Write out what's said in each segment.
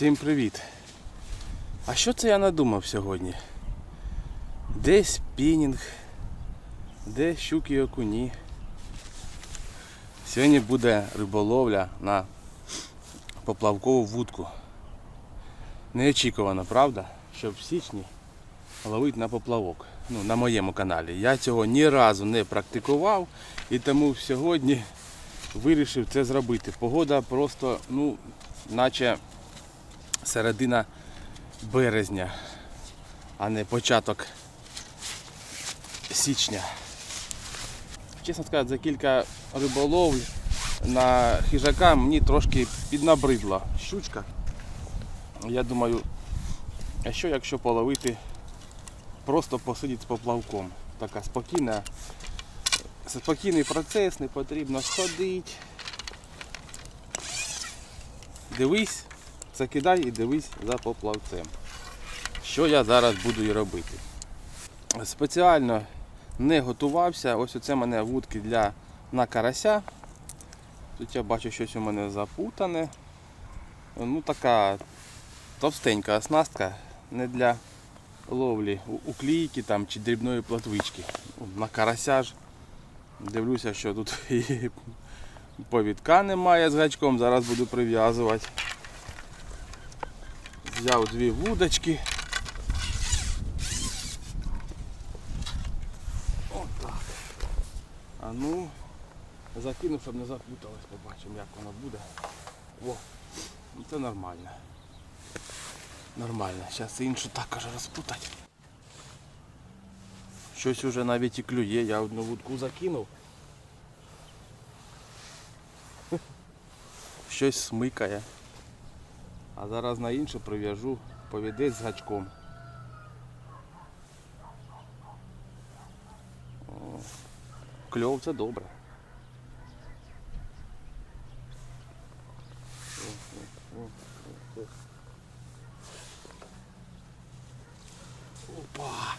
Всім привіт! А що це я надумав сьогодні? Де спінінг, де щуки і окуні. Сьогодні буде риболовля на поплавкову вудку. Неочікувано, правда? Щоб в січні ловити на поплавок. Ну, на моєму каналі. Я цього ні разу не практикував і тому сьогодні вирішив це зробити. Погода просто, ну, наче середина березня, а не початок січня. Чесно сказати, за кілька риболовль на хижака мені трошки піднабридла щучка. Я думаю, а що якщо половити, просто посидіти з поплавком. Така спокійна, спокійний процес, не потрібно сходити. Дивись, закидай і дивись за поплавцем. Що я зараз буду і робити. Спеціально не готувався. Ось оце мене вудки для на карася. Тут я бачу щось у мене запутане. Ну така товстенька оснастка, не для ловлі уклійки там чи дрібної платвички. На карася ж дивлюся, що тут повідка немає з гачком, зараз буду прив'язувати. Взяв дві вудочки. Отак. А ну, закину, щоб не запуталось, побачимо, як воно буде. О, ну це нормально. Нормально. Зараз іншу також розпутати. Щось уже навіть і клює, я одну вудку закинув. Щось смикає. А зараз на іншу прив'яжу повідець з гачком. О, Кльов це добре. Опа!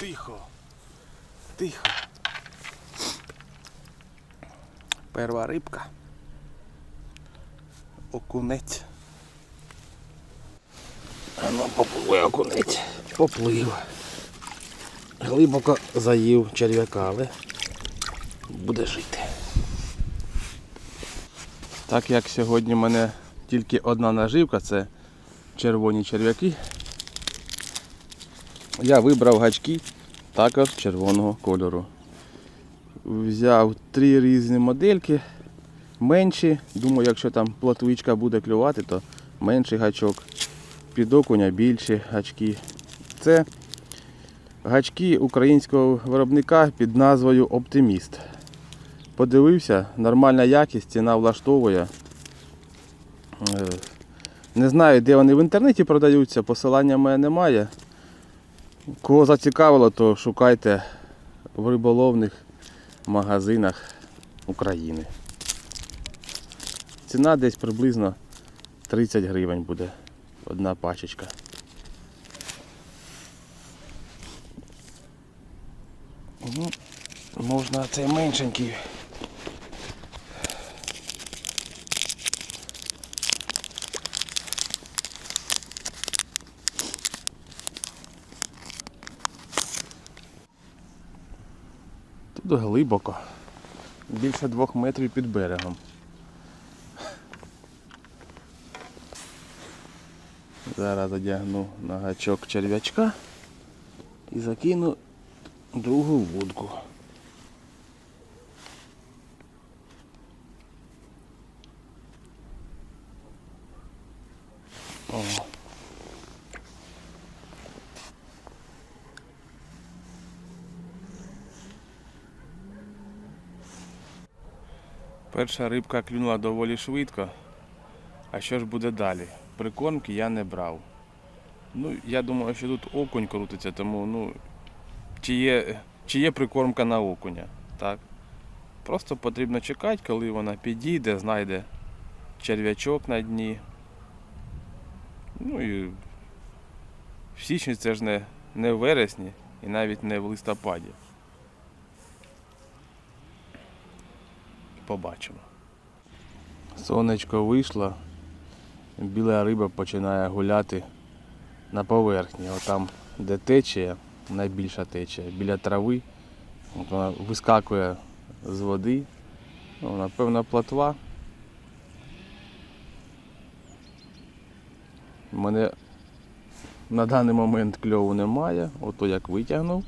Тихо! Тихо! Перша рибка. Окунець. А ну попливе окунець. Поплив. Глибоко заїв черв'яка, але буде жити. Так як сьогодні в мене тільки одна наживка, це червоні черв'яки. Я вибрав гачки також червоного кольору. Взяв три різні модельки, менші. Думаю, якщо там плотвичка буде клювати, то менший гачок. Під окуня більші гачки. Це гачки українського виробника під назвою Оптиміст. Подивився, нормальна якість, ціна влаштовує. Е, Не знаю, де вони в інтернеті продаються, посилання в мене немає. Кого зацікавило, то шукайте в риболовних магазинах України. Ціна десь приблизно 30 гривень буде одна пачечка. Ну, можна цей меншенький. Тут глибоко. Більше двох метрів під берегом. Зараз одягну на гачок черв'ячка і закину другу вудку. О. Перша рибка клюнула доволі швидко. А що ж буде далі? Прикормки я не брав. Ну, я думаю, що тут окунь крутиться, тому ну, чи є, чи є прикормка на окуня. Так? Просто потрібно чекати, коли вона підійде, знайде черв'ячок на дні. Ну і в січні це ж не, не в вересні і навіть не в листопаді. Побачимо. Сонечко вийшло, біла риба починає гуляти на поверхні. Отам, де течія, найбільша течія, біля трави. От вона вискакує з води. Ну, напевно, платва. У мене на даний момент кльову немає. Ото як витягнув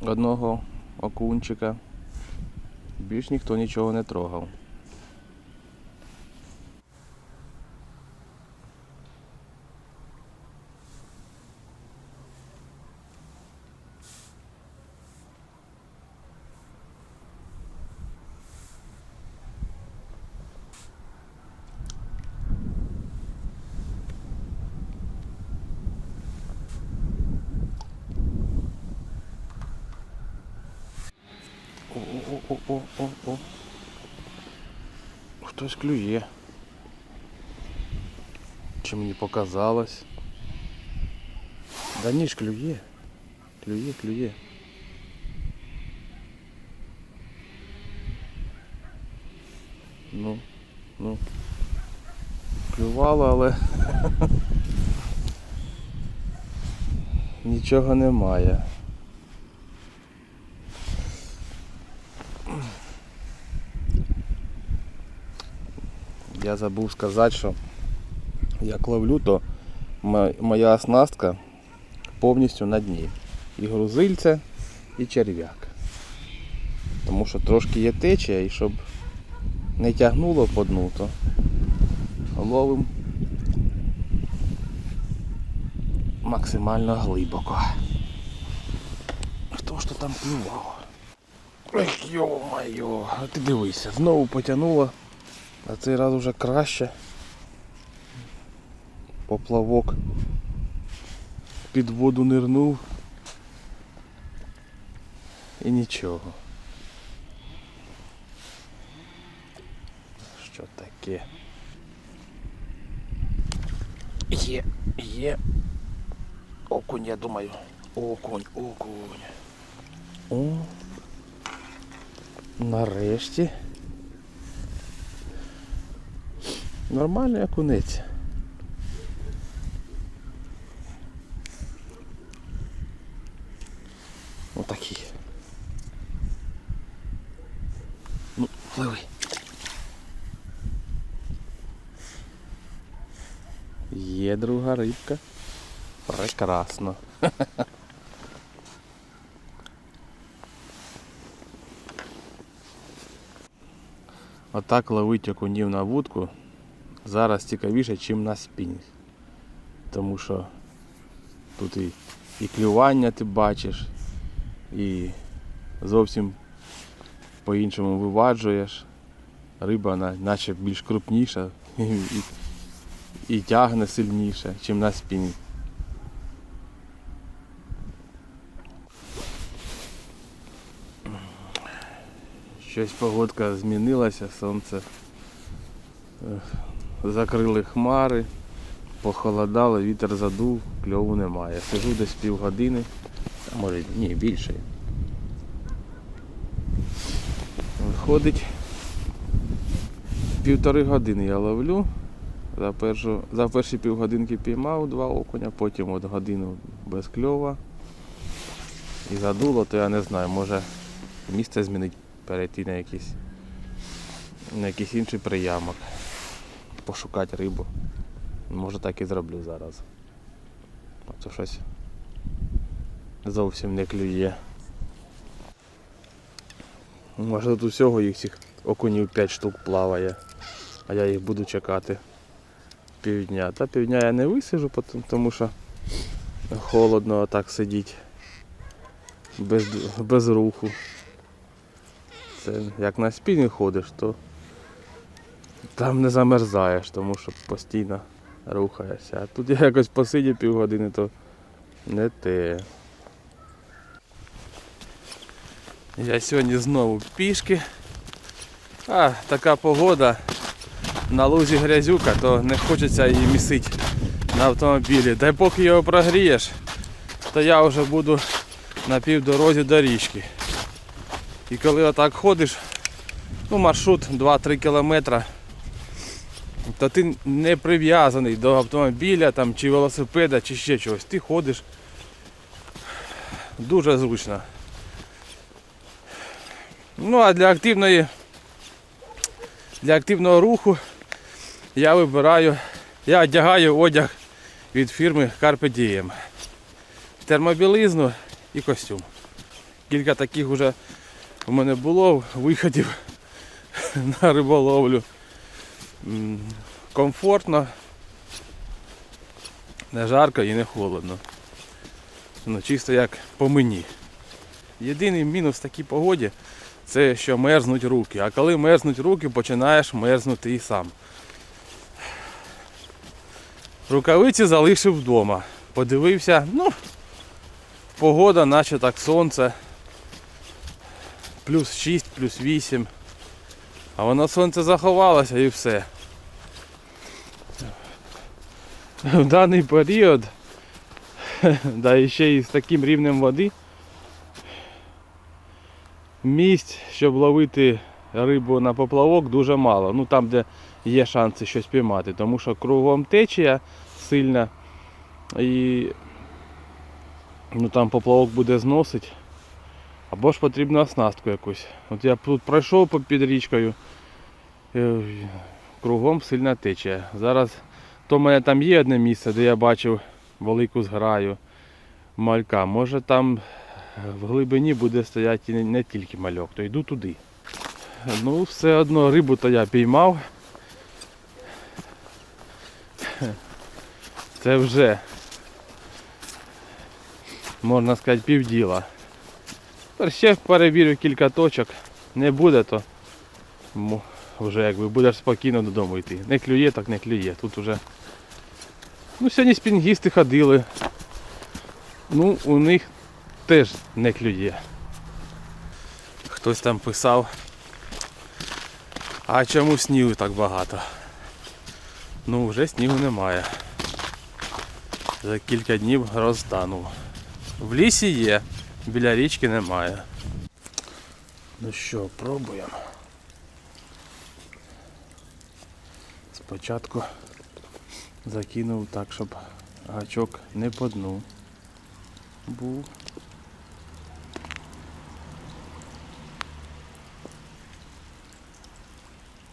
одного окунчика. Більш ніхто нічого не трогав. О-о-о-о-о-о. Хтось клює. Чи мені показалось? Да ні ж клює. Клює, клює. Ну, ну. Клювало, але нічого немає. Я забув сказати, що як ловлю, то моя оснастка повністю на дні. І грузильце, і черв'як. Тому що трошки є течія, і щоб не тягнуло по дну, то ловим максимально глибоко. Хто ж то там клював? Ой, йо-моє, ти дивися, знову потягнуло. А цей раз уже краще. Поплавок під воду нирнув. І нічого. Що таке? Є, є. Окунь, я думаю. Окунь, окунь. О. Нарешті. Нормальний окунець. Отакий. Ну, пливи. Є друга рибка. Прекрасно. Отак ловить окунів на вудку зараз цікавіше, ніж на спінінг. Тому що тут і, і клювання ти бачиш, і зовсім по-іншому виваджуєш. Риба наче більш крупніша і, і, і тягне сильніше, ніж на спінінг. Щось погодка змінилася, сонце закрили хмари, похолодало, вітер задув, кльову немає. Сижу десь півгодини, а може ні, більше. Виходить, півтори години я ловлю. За, першу, за перші півгодинки піймав два окуня, потім от годину без кльова. І задуло, то я не знаю, може місце змінить, перейти на якийсь, на якийсь інший приямок пошукати рибу. Може так і зроблю зараз. То щось зовсім не клює. Може тут усього їх цих окунів 5 штук плаває, а я їх буду чекати півдня. Та півдня я не висижу, тому що холодно так сидіть без, без руху. Це як на спіні ходиш, то там не замерзаєш, тому що постійно рухаєшся. А тут я якось посидів півгодини, то не те. Я сьогодні знову пішки. А, така погода. На лузі грязюка, то не хочеться її місити на автомобілі. Дай поки його прогрієш, то я вже буду на півдорозі до річки. І коли отак ходиш, ну маршрут 2-3 кілометри, то ти не прив'язаний до автомобіля там, чи велосипеда, чи ще чогось. Ти ходиш дуже зручно. Ну а для активної для активного руху я вибираю, я одягаю одяг від фірми Carpe Diem. Термобілизну і костюм. Кілька таких вже у мене було виходів на риболовлю. Комфортно, не жарко і не холодно. Ну, чисто як по мені. Єдиний мінус в такій погоді це що мерзнуть руки. А коли мерзнуть руки, починаєш мерзнути і сам. Рукавиці залишив вдома. Подивився, ну, погода, наче так сонце. Плюс 6, плюс 8. А воно сонце заховалося і все. В даний період, да і ще й з таким рівнем води, місць, щоб ловити рибу на поплавок, дуже мало. Ну там, де є шанси щось піймати, тому що кругом течія сильна і ну, там поплавок буде зносить. Або ж потрібно оснастку якусь. От я тут пройшов попід річкою, е, кругом сильна течія. Зараз то в мене там є одне місце, де я бачив велику зграю малька. Може там в глибині буде стояти не тільки мальок, то йду туди. Ну, все одно рибу то я піймав. Це вже, можна сказати, півділа. Ще перевірю кілька точок. Не буде, то вже якби будеш спокійно додому йти. Не клює, так не клює. Тут вже. Ну, сьогодні спінгісти ходили. Ну, у них теж не клює. Хтось там писав. А чому снігу так багато? Ну, вже снігу немає. За кілька днів розтанув. В лісі є, біля річки немає. Ну що, пробуємо. Спочатку закинув так, щоб гачок не по дну був.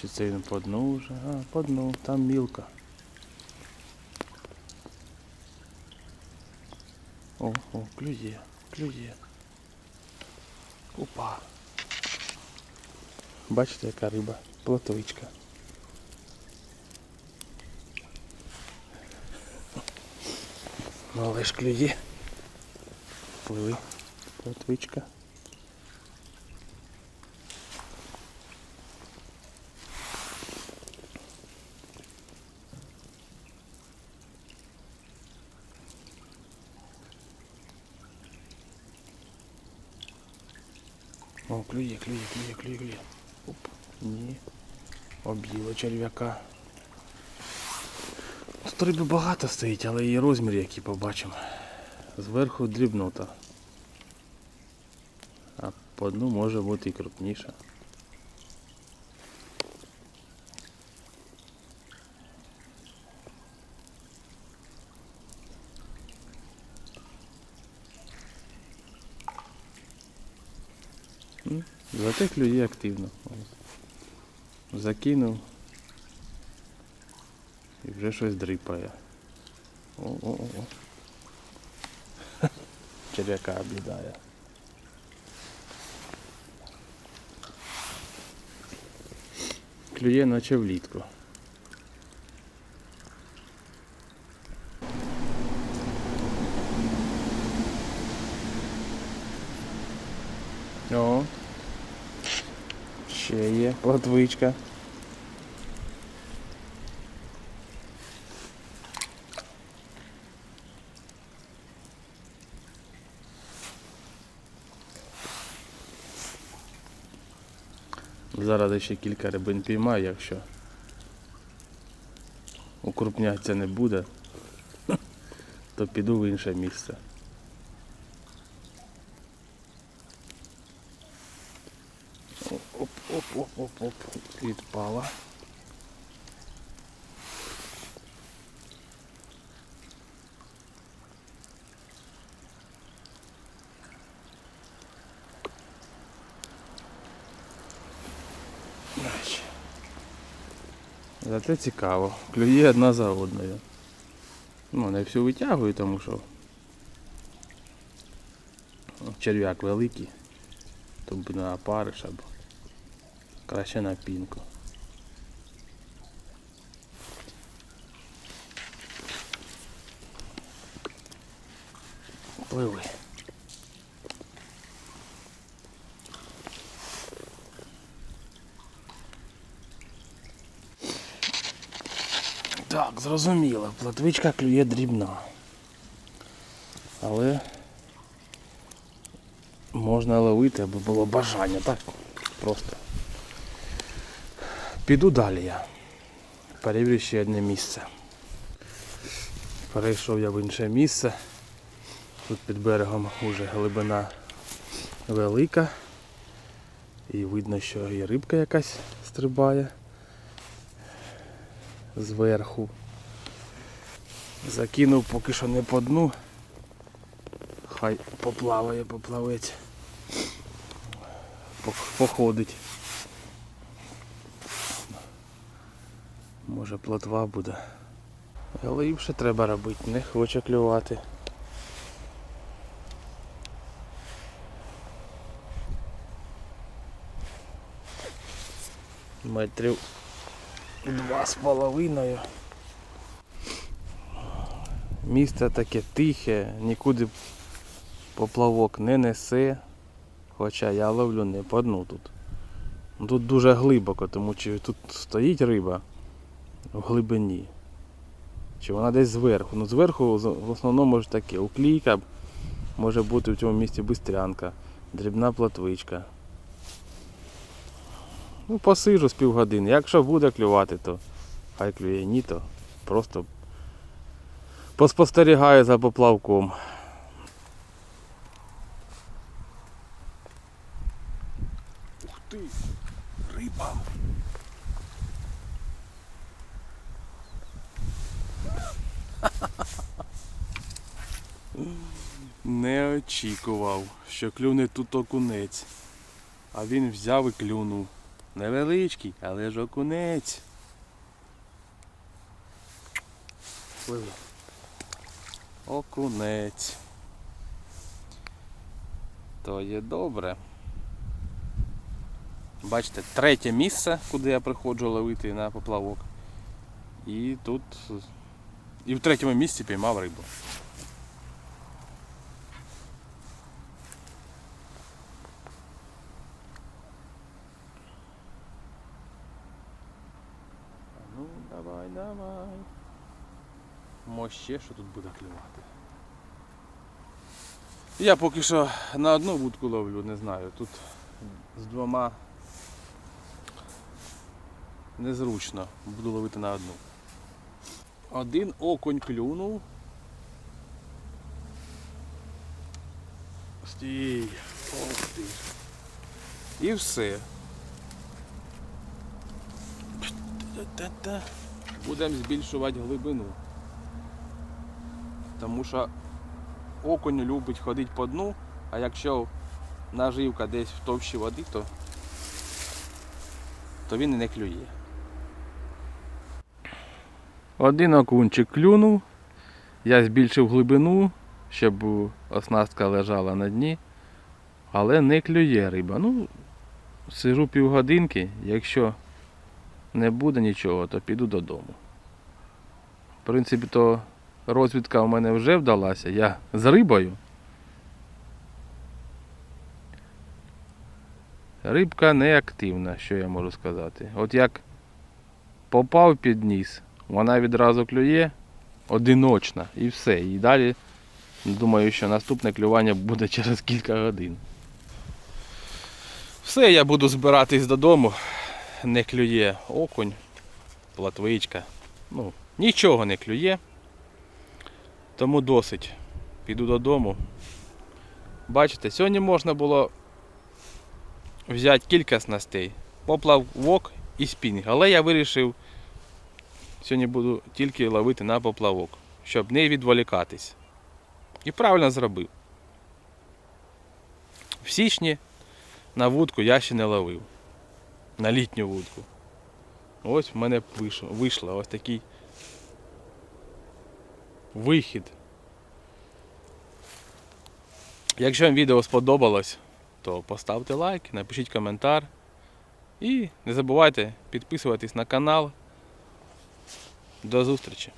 Чи це він по дну вже? А, по дну, там мілка. О, о, клює, клює. Опа. Бачите, яка риба? Плотвичка. Ну, але ж клює. Пливи. Плотвичка. О, клює, клює, клює, клює, клює. Оп, ні. Об'їло черв'яка. Тут риби багато стоїть, але її розмір, який побачимо. Зверху дрібнота. А по дну може бути і крупніша. М, Зате клює активно. Закинув і вже щось дрипає. О-о-о. Черв'яка облідає. Клює наче влітку. О, ще є плотвичка. Зараз ще кілька рибин піймаю, якщо укрупнятися не буде, то піду в інше місце. Оп-оп, відпала. Зате цікаво, клює одна за одною. Ну, не всю витягую, тому що черв'як великий, тобто, ну, то буде на париш або краще на пінку. Пливи. Так, зрозуміло, платвичка клює дрібна. Але можна ловити, аби було бажання, так? Просто. Піду далі я. Перевірю ще одне місце. Перейшов я в інше місце. Тут під берегом вже глибина велика. І видно, що і рибка якась стрибає зверху. Закинув поки що не по дну. Хай поплаває, поплавець. Походить. Може плотва буде. Але їм ще треба робити, не хоче клювати. Метрів два з половиною. Місце таке тихе, нікуди поплавок не несе. Хоча я ловлю не по дну тут. Тут дуже глибоко, тому чи тут стоїть риба в глибині. Чи вона десь зверху. Ну зверху в основному може таке. Уклійка, може бути в цьому місці бистрянка, дрібна плотвичка. Ну, посижу з півгодини. Якщо буде клювати, то хай клює, ні, то просто поспостерігаю за поплавком. Ух ти! Риба! Не очікував, що клюне тут окунець. А він взяв і клюнув. Невеличкий, але ж окунець. Окунець. То є добре. Бачите, третє місце, куди я приходжу ловити на поплавок. І тут. І в третьому місці піймав рибу. Ще що тут буде клювати. Я поки що на одну вудку ловлю, не знаю. Тут з двома незручно. Буду ловити на одну. Один окунь клюнув. Стій. Ох ти. І все. Будемо збільшувати глибину. Тому що окунь любить ходити по дну, а якщо наживка десь в товщі води, то, то він не клює. Один окунчик клюнув, я збільшив глибину, щоб оснастка лежала на дні, але не клює риба. Ну, сижу півгодинки, якщо не буде нічого, то піду додому. В принципі, то розвідка у мене вже вдалася. Я з рибою. Рибка не активна, що я можу сказати. От як попав під ніс, вона відразу клює одиночна і все. І далі думаю, що наступне клювання буде через кілька годин. Все, я буду збиратись додому. Не клює окунь, платвичка. Ну, нічого не клює. Тому досить. Піду додому. Бачите, сьогодні можна було взяти кілька снастей. Поплавок і спінг. Але я вирішив, сьогодні буду тільки ловити на поплавок, щоб не відволікатись. І правильно зробив. В січні на вудку я ще не ловив. На літню вудку. Ось в мене вийшло ось такий вихід. Якщо вам відео сподобалось, то поставте лайк, напишіть коментар. І не забувайте підписуватись на канал. До зустрічі!